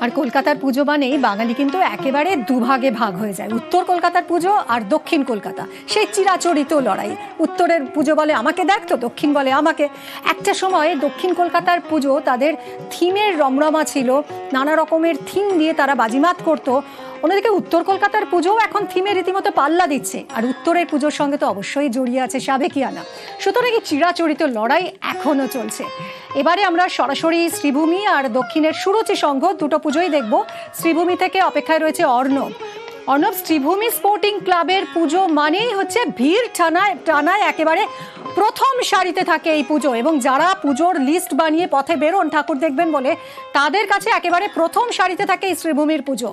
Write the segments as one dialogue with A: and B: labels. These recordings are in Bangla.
A: আর কলকাতার পুজো মানেই বাঙালি কিন্তু একেবারে দুভাগে ভাগ হয়ে যায়। উত্তর কলকাতার পুজো আর দক্ষিণ কলকাতা। সেই চিরাচরিত লড়াই। উত্তরের পুজো বলে আমাকে দেখ তো, দক্ষিণ বলে আমাকে। একটা সময় দক্ষিণ কলকাতার পুজো তাদের থিমের রমরমা ছিল। নানা রকমের থিম দিয়ে তারা বাজিমাত করতো। অন্যদিকে উত্তর কলকাতার পুজো এখন থিমে রীতিমতো পাল্লা দিচ্ছে। আর উত্তরের পুজোর সঙ্গে তো অবশ্যই জড়িয়ে আছে সাবেকিয়ানা। সুতরাং এই চিরাচরিত লড়াই এখনও চলছে। এবারে আমরা সরাসরি শ্রীভূমি আর দক্ষিণের সুরুচি সংঘ দুটো পুজোই দেখব। শ্রীভূমি থেকে অপেক্ষায় রয়েছে অর্ণব। অর্ণব শ্রীভূমি স্পোর্টিং ক্লাবের পুজো মানেই হচ্ছে ভিড় টানায় টানায় একেবারে প্রথম সারিতে থাকে এই পুজো এবং যারা পুজোর লিস্ট বানিয়ে পথে বেরোন, ঠাকুর দেখবেন বলে তাদের কাছে একেবারে প্রথম সারিতে থাকে এই শ্রীভূমির পুজো।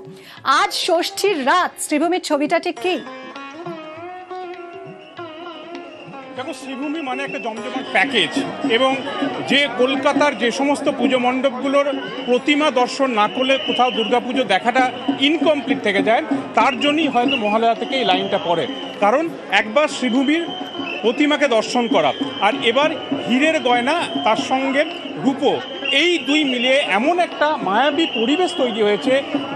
A: আজ ষষ্ঠীর রাত শ্রীভূমির ছবিটা ঠিক কি?
B: দেখো, শ্রীভূমি মানে একটা জমজমাট প্যাকেজ এবং যে কলকাতার যে সমস্ত পুজো মণ্ডপগুলোর প্রতিমা দর্শন না করলে কোথাও দুর্গাপুজো দেখাটা ইনকমপ্লিট থেকে যায়, তার জন্যই হয়তো মহালয়া থেকে এই লাইনটা পড়ে। কারণ একবার শ্রীভূমির প্রতিমাকে দর্শন করা, আর এবার হীরের গয়না তার সঙ্গে রূপো এই দুই মিলিয়ে এমন একটা মায়াবী পরিবেশ তৈরি হয়েছে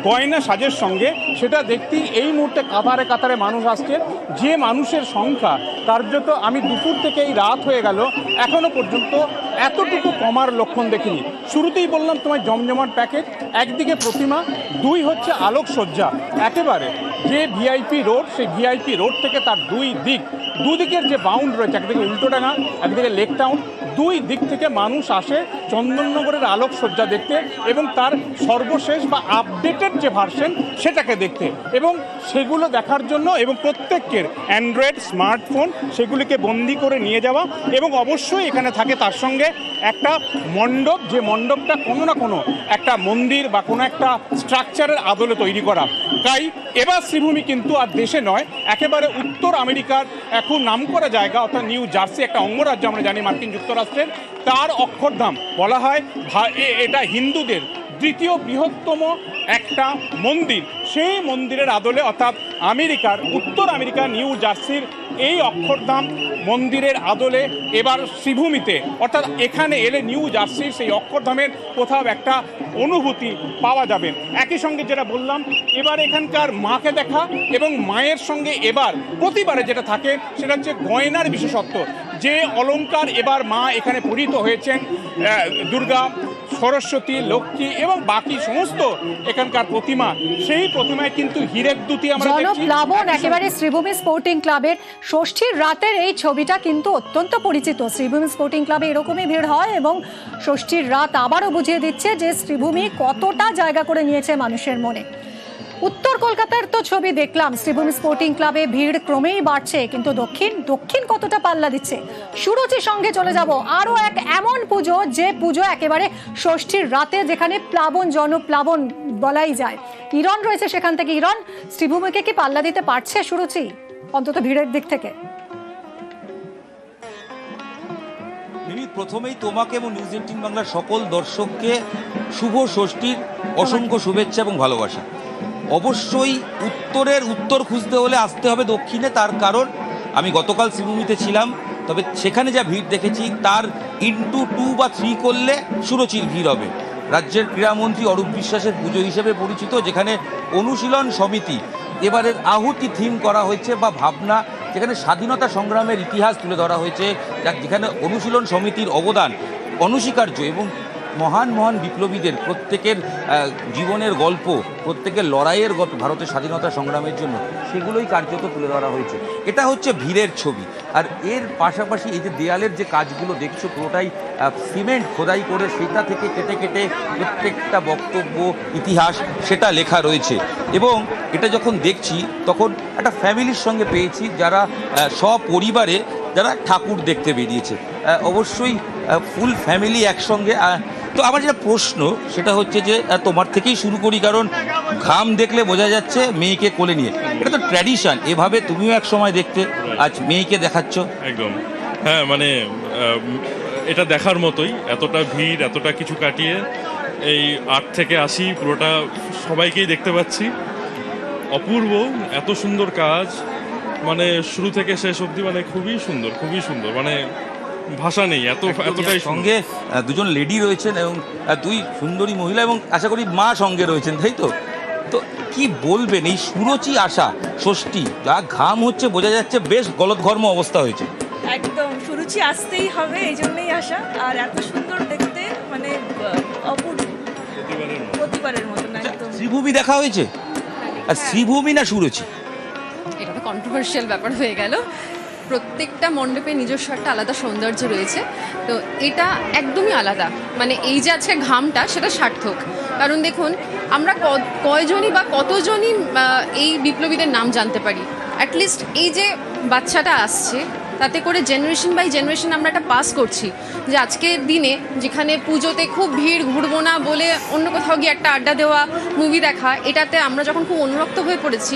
B: গয়না সাজের সঙ্গে। সেটা দেখতেই এই মুহূর্তে কাতারে কাতারে মানুষ আসছে। যে মানুষের সংখ্যা কার্যত আমি দুপুর থেকে এই রাত হয়ে গেল। এখনও পর্যন্ত এতটুকু কমার লক্ষণ দেখিনি। শুরুতেই বললাম তোমার জমজমাট প্যাকেজ একদিকে প্রতিমা, দুই হচ্ছে আলোকসজ্জা। একেবারে যে ভিআইপি রোড সেই ভিআইপি রোড থেকে তার দুই দিক দুদিকের যে বাউন্ড রয়েছে, একদিকে উল্টোডাঙ্গা, একদিকে লেক টাউন দুই দিক থেকে মানুষ আসে চন্দননগরের আলোকসজ্জা দেখতে এবং তার সর্বশেষ বা আপডেটেড যে ভার্সন সেটাকে দেখতে। এবং সেগুলো দেখার জন্য এবং প্রত্যেকের অ্যান্ড্রয়েড স্মার্টফোন সেগুলিকে বন্দি করে নিয়ে যাওয়া এবং অবশ্যই এখানে থাকে তার সঙ্গে একটা মণ্ডপ, যে মণ্ডপটা কোনো না কোনো একটা মন্দির বা কোনো একটা স্ট্রাকচারের আদলে তৈরি করা। তাই এবার শ্রীভূমি কিন্তু আর দেশে নয়, একেবারে উত্তর আমেরিকার এখন নামকরা জায়গা, অর্থাৎ নিউ জার্সি, একটা অঙ্গরাজ্য আমরা জানি মার্কিন যুক্তরাষ্ট্রের। তার অক্ষরধাম বলা হয় এটা হিন্দুদের দ্বিতীয় বৃহত্তম একটা মন্দির। সেই মন্দিরের আদলে অর্থাৎ আমেরিকার, উত্তর আমেরিকা, নিউ জার্সির এই অক্ষরধাম মন্দিরের আদলে এবার শ্রীভূমিতে, অর্থাৎ এখানে এলে নিউ জার্সির সেই অক্ষরধামের কোথাও একটা অনুভূতি পাওয়া যাবে। একই সঙ্গে যেটা বললাম, এবার এখানকার মাকে দেখা এবং মায়ের সঙ্গে এবার প্রতিবারে যেটা থাকে, সেটা হচ্ছে গয়নার বিশেষত্ব। যে অলঙ্কার এবার মা এখানে পরিহিত হয়েছেন দুর্গা সরস্বতী লক্ষ্মী এবং বাকি সমস্ত এখানকার প্রতিমা সেই প্রতিমায় কিন্তু হীরের দুটি আমরা
A: জনপ্লাবন একেবারে শ্রীভূমি স্পোর্টিং ক্লাবের ষষ্ঠীর রাতের এই ছবিটা কিন্তু অত্যন্ত পরিচিত। শ্রীভূমি স্পোর্টিং ক্লাবে এরকমই ভিড় হয় এবং ষষ্ঠীর রাত আবারও বুঝিয়ে দিচ্ছে যে শ্রীভূমি কতটা জায়গা করে নিয়েছে মানুষের মনে। উত্তর কলকাতার তো ছবি দেখলাম। শ্রীভূমি স্পোর্টিং ক্লাবে ভিড় ক্রমেই বাড়ছে, কিন্তু দক্ষিণ দক্ষিণ কতটা পাল্লা দিচ্ছে? সুরুচির সঙ্গে চলে যাব। আরও এক এমন পুজো, যে পুজো একেবারে ষষ্ঠীর রাতে, যেখানে প্লাবন, জনপ্লাবন বলাই যায়। ইরন রয়েছে সেখান থেকে। ইরন শ্রীভূমিকে কি পাল্লা দিতে পারছে সুরুচি? অন্তত ভিড়ের দিক থেকে।
C: প্রথমেই তোমাকে এবং নিউজ এইটিন বাংলার সকল দর্শককে শুভ ষষ্ঠীর অসংখ্য শুভেচ্ছা এবং ভালোবাসা। অবশ্যই উত্তরের উত্তর খুঁজতে হলে আসতে হবে দক্ষিণে, তার কারণ আমি গতকাল শ্রীভূমিতে ছিলাম, তবে সেখানে যা ভিড় দেখেছি তার ইন্টু টু বা থ্রি করলে সুরচির ভিড় হবে। রাজ্যের ক্রীড়ামন্ত্রী অরূপ বিশ্বাসের পুজো হিসেবে পরিচিত, যেখানে অনুশীলন সমিতি এবারের আহুতি থিম করা হয়েছে বা ভাবনা, যেখানে স্বাধীনতা সংগ্রামের ইতিহাস তুলে ধরা হয়েছে যেখানে অনুশীলন সমিতির অবদান অনস্বীকার্য এবং মহান মহান বিপ্লবীদের প্রত্যেকের জীবনের গল্প, প্রত্যেকের লড়াইয়ের গল্প ভারতের স্বাধীনতা সংগ্রামের জন্য, সেগুলোই কার্যত তুলে ধরা হয়েছে। এটা হচ্ছে ভিড়ের ছবি। আর এর পাশাপাশি এই যে দেয়ালের যে কাজগুলো দেখছ, পুরোটাই সিমেন্ট খোদাই করে সেটা থেকে কেটে কেটে প্রত্যেকটা বক্তব্য, ইতিহাস, সেটা লেখা রয়েছে। এবং এটা যখন দেখছি, তখন একটা ফ্যামিলির সঙ্গে পেয়েছি যারা সপরিবারে যারা ঠাকুর দেখতে বেরিয়েছে। অবশ্যই ফুল ফ্যামিলি একসঙ্গে তো আমার যেটা প্রশ্ন, সেটা হচ্ছে যে তোমার থেকেই শুরু করি, কারণ ঘাম দেখলে বোঝা যাচ্ছে মেয়েকে কোলে নিয়ে। এটা তো ট্র্যাডিশন এভাবে তুমিও এক সময় দেখতে, আজ মেয়েকে দেখাচ্ছ।
D: একদম। হ্যাঁ মানে এটা দেখার মতোই, এতটা ভিড়, এতটা কিছু কাটিয়ে, এই আট থেকে আসি পুরোটা সবাইকেই দেখতে পাচ্ছি। অপূর্ব, এত সুন্দর কাজ মানে শুরু থেকে শেষ অবধি মানে খুবই সুন্দর খুবই সুন্দর। মানে ভাষা নেই এত এতটাই
C: সঙ্গে দুজন লেডি রয়েছেন এবং দুই সুন্দরী মহিলা এবং আশা করি মা সঙ্গে রয়েছেন তাই তো? তো কি বলবেন এই সুরচি আশা ষষ্ঠী যা ঘাম হচ্ছে বোঝা যাচ্ছে বেশ গলদঘর্ম অবস্থা হয়েছে।
E: একদম সুরুচি আসতেই হবে এই জন্যই আসা আর এত সুন্দর দেখতে মানে অপূর্ব। প্রতিবারের মতন একদম।
C: শ্রীভূমি দেখা হয়েছে? আর শ্রীভূমি না সুরচি?
F: এটা তো কন্ট্রোভার্সিয়াল ব্যাপার হয়ে গেল। প্রত্যেকটা মণ্ডপে নিজস্ব একটা আলাদা সৌন্দর্য রয়েছে। তো এটা একদমই আলাদা। মানে এই যে আজকে ঘামটা, সেটা সার্থক। কারণ দেখুন, আমরা কয়জনই বা কতজনই এই বিপ্লবীদের নাম জানতে পারি। অ্যাটলিস্ট এই যে বাচ্চাটা আসছে, তাতে করে জেনারেশন বাই জেনারেশন আমরা একটা পাস করছি। যে আজকের দিনে যেখানে পুজোতে খুব ভিড়, ঘুরবো না বলে অন্য কোথাও গিয়ে একটা আড্ডা দেওয়া মুভি দেখা, এটাতে আমরা যখন খুব অনুরক্ত হয়ে পড়েছি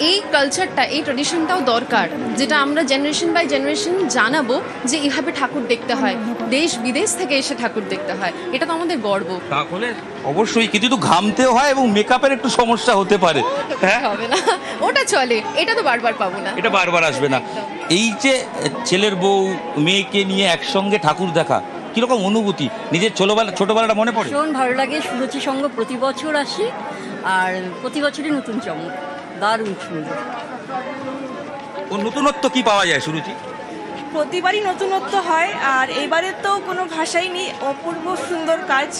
F: এই কালচারটা এই ট্রেডিশনটাও দরকার যেটা আমরা জেনারেশন বাই জেনারেশন জানাব যে এভাবে ঠাকুর দেখতে হয়। দেশ বিদেশ থেকে এসে ঠাকুর দেখতে হয়। এটা তো আমাদের গর্ব।
C: তাহলে অবশ্যই কিছু তো ঘামতেও হয় এবং মেকআপের একটু সমস্যা হতে পারে। হ্যাঁ?
F: হবে না। ওটা চলে। এটা তো বারবার পাবো না।
C: এটা বারবার আসবে না। এই যে ছেলের বউ মেয়েকে নিয়ে একসঙ্গে ঠাকুর দেখা কীরকম অনুভূতি? নিজের ছোটবেলা ছোটবেলাটা মনে পড়ে?
G: ভীষণ ভালো লাগে। সুরুচি সঙ্গ প্রতি বছর আসি আর প্রতি বছরই নতুন চমক। দারুণ সুন্দর
C: ও নতুনত্ব কি পাওয়া যায় সুরুচি
E: প্রতিবারই নতুনত্ব হয় আর এবারে তো কোনো ভাষাই নেই অপূর্ব সুন্দর কাজ।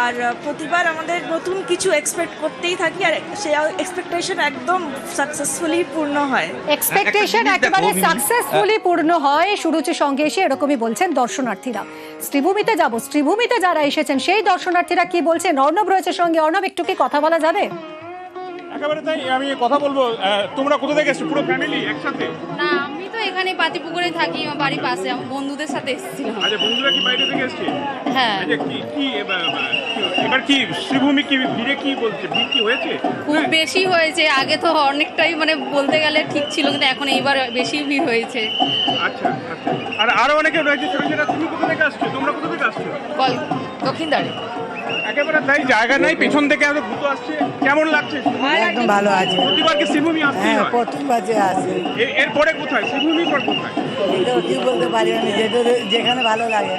E: আর প্রতিবার আমাদের নতুন কিছু এক্সপেক্ট করতেই থাকি আর সেই এক্সপেকটেশন একদম সাকসেসফুলি পূর্ণ হয়।
A: এক্সপেকটেশন একেবারে সাকসেসফুলি পূর্ণ হয় সুরুচির সঙ্গে এসে এরকমই বলছেন দর্শনার্থীরা। শ্রীভূমিতে যাব শ্রীভূমিতে যারা এসেছেন সেই দর্শনার্থীরা কি বলছেন? অর্ণব রয়েছে সঙ্গে। অর্ণব একটু কি কথা বলা যাবে?
B: একেবারে তাই আমি কথা বলব তোমরা কোথা থেকে এসছো? পুরো ফ্যামিলি একসাথে?
H: না আমি তো এখানে পাতিপুকুরে থাকি আমার বাড়ির পাশে আমার বন্ধুদের সাথে এসেছিলাম।
B: আচ্ছা বন্ধুরা কি বাইরে থেকে এসছে?
H: হ্যাঁ।
B: আচ্ছা কি কি এবার এবার কি শ্রীভূমি কি ভিড়ে কি বলছে? ভিড় কি হয়েছে?
H: খুব বেশি হয়েছে আগে তো অনেকটাই মানে বলতে গেলে ঠিক ছিল কিন্তু এখন এইবার বেশি ভিড় হয়েছে।
B: আচ্ছা আচ্ছা। আর আরও অনেকে রয়েছে ছোট ছোট তুমি কোথা থেকে আসছো? তোমরা কোথা থেকে আসছো?
F: কল দক্ষিণদ্বারে
B: একেবারে তাই জায়গা নাই পেছন থেকে আরও দ্রুত আসছে। কেমন লাগছে?
I: একদম ভালো আছে।
B: প্রতিবার কি শ্রীভূমি আসতেই
I: হ্যাঁ প্রথম বাজে আছে
B: এরপরে কোথায়? শ্রীভূমির পর কোথায়?
I: কি বলতে পারি যেটা যেখানে ভালো লাগে।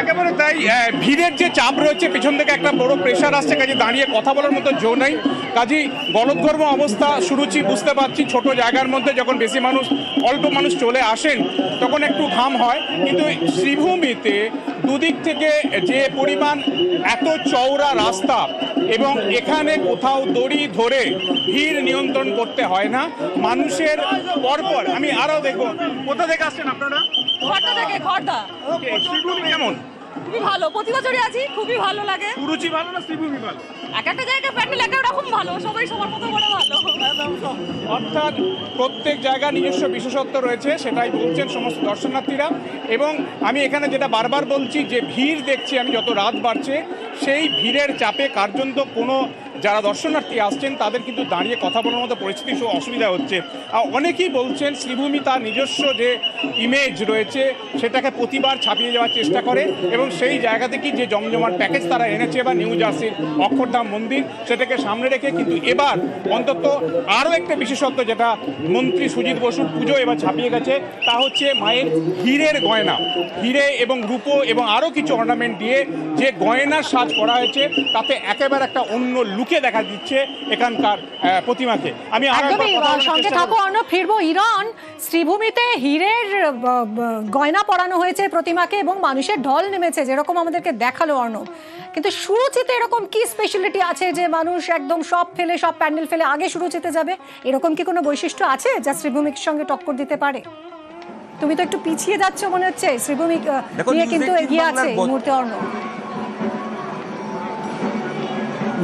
B: একেবারে তাই ভিড়ের যে চাপ রয়েছে পেছন থেকে একটা বড় প্রেশার আসছে কাজে দাঁড়িয়ে কথা বলার মতো জো নাই। কাজেই গলদঘর্ম অবস্থা শুরুচি বুঝতে পারছি ছোট জায়গার মধ্যে যখন বেশি মানুষ অল্প মানুষ চলে আসেন তখন একটু ঘাম হয়। কিন্তু শ্রীভূমিতে দুদিক থেকে যে পরিমাণ এত চওড়া রাস্তা এবং এখানে কোথাও দড়ি ধরে ভিড় নিয়ন্ত্রণ করতে হয় না মানুষের পরপর আমি আরও দেখব। কোথা থেকে আসছেন আপনারা?
E: ঘরটা থেকে ঘরটা।
B: শ্রীভূমি কেমন?
E: খুবই ভালো। প্রতি বছরই আছি খুবই ভালো লাগে।
B: সুরুচি ভালো না শ্রীভূমি ভালো?
E: এক একটা ভালো, সবাই ভালো।
B: অর্থাৎ প্রত্যেক জায়গা নিজস্ব বিশেষত্ব রয়েছে, সেটাই বলছেন সমস্ত দর্শনার্থীরা। এবং আমি এখানে যেটা বারবার বলছি, যে ভিড় দেখছি আমি যত রাত বাড়ছে, সেই ভিড়ের চাপে কার্যন্ত কোনো যারা দর্শনার্থী আসছেন, তাদের কিন্তু দাঁড়িয়ে কথা বলার মতো পরিস্থিতি অসুবিধা হচ্ছে। অনেকেই বলছেন, শ্রীভূমি তার নিজস্ব যে ইমেজ রয়েছে, সেটাকে প্রতিবার ছাপিয়ে যাওয়ার চেষ্টা করে এবং সেই জায়গা থেকেই যে জমজমাট প্যাকেজ তারা এনেছে বা নিউ জার্সির অক্ষরধাম মন্দির, সেটাকে সামনে রেখে কিন্তু এবার অন্তত আরও একটা বিশেষত্ব যেটা মন্ত্রী সুজিত বসুর পুজো এবার ছাপিয়ে গেছে, তা হচ্ছে মায়ের হীরের গয়না। হীরে এবং রূপো এবং আরও কিছু অর্নামেন্ট দিয়ে যে গয়নার সাজ করা হয়েছে, তাতে একেবারে একটা অন্য লুকে দেখা দিচ্ছে এখানকার প্রতিমাকে। আমি
A: একদমই সঙ্গে থাকো অর্ণব ফিরবো। ইরান শ্রীভূমিতে হীরের গয়না পরানো হয়েছে প্রতিমাকে এবং মানুষের ঢল নেমেছে যেরকম আমাদেরকে দেখাল অর্ণব। কিন্তু সুরুচিতে এরকম কি স্পেশালিটি আছে যে মানুষ একদম সব ফেলে সব প্যান্ডেল ফেলে আগে সুরুচিতে যাবে? এরকম কি কোনো বৈশিষ্ট্য আছে যা শ্রীভূমির সঙ্গে টক্কর দিতে পারে? তুমি তো একটু পিছিয়ে যাচ্ছ মনে হচ্ছে শ্রীভূমি নিয়ে কিন্তু এগিয়ে আছে এই মুহূর্তে অর্ণব।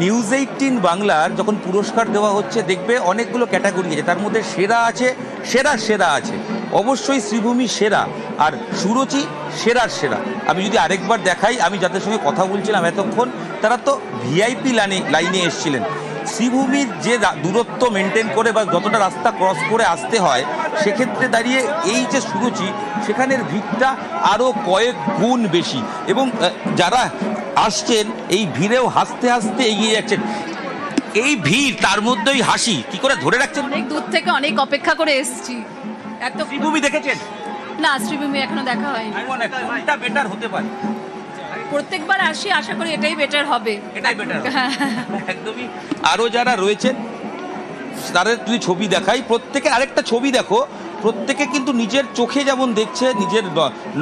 C: নিউজ এইটিন বাংলার যখন পুরস্কার দেওয়া হচ্ছে, দেখবে অনেকগুলো ক্যাটাগরি আছে। তার মধ্যে সেরা আছে, সেরা সেরা আছে। অবশ্যই শ্রীভূমি সেরা আর সুরচি সেরার সেরা। আমি যদি আরেকবার দেখাই, আমি যাদের সঙ্গে কথা বলছিলাম এতক্ষণ, তারা তো ভিআইপি লাইনে লাইনে এসছিলেন। শ্রীভূমির যে দূরত্ব মেনটেন করে বা যতটা রাস্তা ক্রস করে আসতে হয় সেক্ষেত্রে দাঁড়িয়ে এই যে সুরুচি সেখানের ভিড়টা আরও কয়েক গুণ বেশি। এবং যারা আসছেন এই ভিড়েও হাসতে হাসতে এগিয়ে যাচ্ছেন। এই ভিড় তার মধ্যেই হাসি। কি করে ধরে রাখছেন?
F: অনেক দূর থেকে অনেক অপেক্ষা করে এসেছি। এত
C: শ্রীভূমি দেখেছেন?
H: না শ্রীভূমি এখনও দেখা হয়নি।
C: কোনটা বেটার হতে পারে।
H: প্রত্যেকবার আসি আশা করি এটাই বেটার হবে।
C: এটাই বেটার একদমই। আরও যারা রয়েছেন তাদের যদি ছবি দেখাই প্রত্যেকের আরেকটা ছবি দেখো, প্রত্যেকে কিন্তু নিজের চোখে যেমন দেখছে, নিজের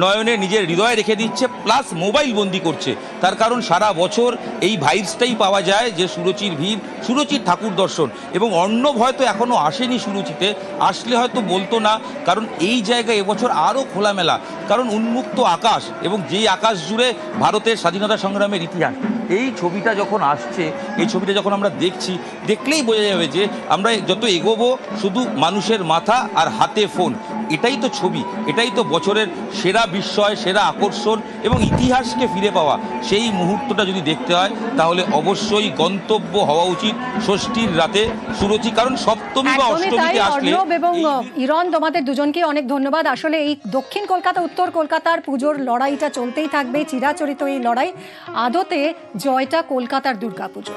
C: নয়নে নিজের হৃদয়ে রেখে দিচ্ছে প্লাস মোবাইল বন্দি করছে। তার কারণ সারা বছর এই ভাইবসটাই পাওয়া যায় যে সুরচির ভিড়, সুরচির ঠাকুর দর্শন। এবং অর্ণব হয়তো এখনও আসেনি সুরুচিতে, আসলে হয়তো বলতো না, কারণ এই জায়গায় এবছর আরও খোলামেলা। কারণ উন্মুক্ত আকাশ এবং যেই আকাশ জুড়ে ভারতের স্বাধীনতা সংগ্রামের ইতিহাস। এই ছবিটা যখন আসছে, এই ছবিটা যখন আমরা দেখছি, দেখলেই বোঝা যাবে যে আমরা যত এগোবো, শুধু মানুষের মাথা আর হাতে ফোন। এটাই তো ছবি এটাই তো বছরের সেরা বিস্ময় সেরা আকর্ষণ এবং ইতিহাসকে ফিরে পাওয়া। সেই মুহূর্তটা যদি দেখতে হয় তাহলে অবশ্যই গন্তব্য হওয়া উচিত ষষ্ঠীর রাতে সুরচি কারণ সপ্তমী বা অষ্টমীতে আসলে
A: এবং ইরন তোমাদের দুজনকে অনেক ধন্যবাদ। আসলে এই দক্ষিণ কলকাতা উত্তর কলকাতার পুজোর লড়াইটা চলতেই থাকবে চিরাচরিত এই লড়াই আদতে জয়টা কলকাতার দুর্গাপুজো